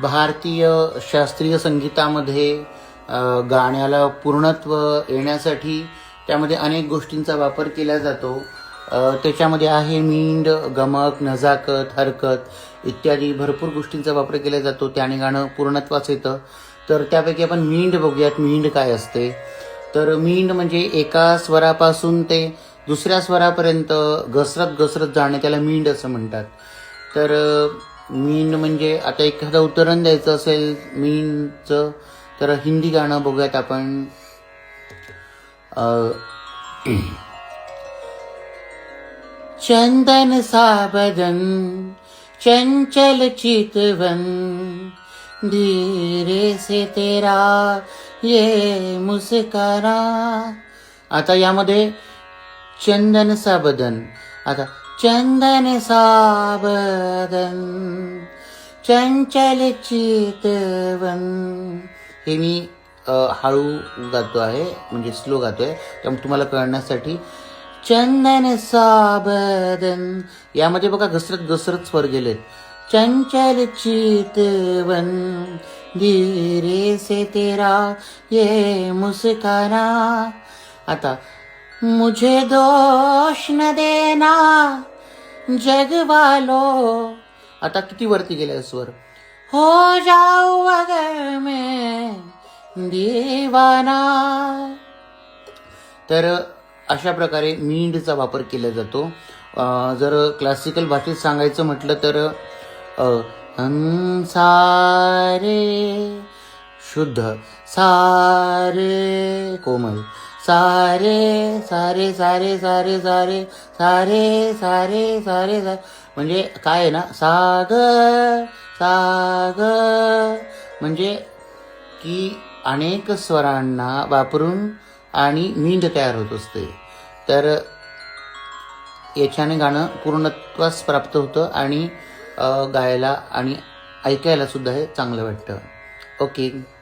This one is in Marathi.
भारतीय शास्त्रीय संगीतामध्ये गाण्याला पूर्णत्व येण्यासाठी त्यामध्ये अनेक गोष्टींचा वापर केला जातो. त्याच्यामध्ये आहे मींड गमक नजाकत हरकत इत्यादी भरपूर गोष्टींचा वापर केला जातो. त्याने गाणं पूर्णत्वाच येतं. तर त्यापैकी आपण मींड बघूयात. मींड काय असते? तर मींड म्हणजे एका स्वरापासून ते दुसऱ्या स्वरापर्यंत घसरत घसरत जाणे त्याला मींड असं म्हणतात. तर मीन म्हणजे आता एखादं उत्तरण द्यायचं असेल मीनचं तर हिंदी गाणं बघूयात आपण. चंदन साबदन चंचल चितवन धीरे से तेरा ये मुस्करा. आता यामध्ये चंदन साबदन. आता चंदन साबदन चंचल चितवन. हे मी हळू गातो आहे म्हणजे स्लो गातोय. त्यामुळे तुम्हाला कळण्यासाठी चंदन साबदन यामध्ये बघा घसरत घसरत स्वर गेलेत. चंचल चितवन धीरे से तेरा ये मुस्काना. आता मुझे दोष न देना जग वालो। आता किती वरती गेले स्वर हो जाऊ अगर मैं दीवाना। तर अशा प्रकारे मींडचा वापर केला जातो. जर क्लासिकल भाषेत सांगायचं म्हटलं तर अ, सारे शुद्ध सारे कोमल सारे सारे सारे सारे सारे सारे सारे सारे सारे. म्हणजे काय आहे ना? सागर सागर. म्हणजे की अनेक स्वरांना वापरून आणि मींड तयार होत असते. तर याच्याने गाणं पूर्णत्वास प्राप्त होतं आणि गायला आणि ऐकायला सुद्धा हे चांगलं वाटतं. ओके.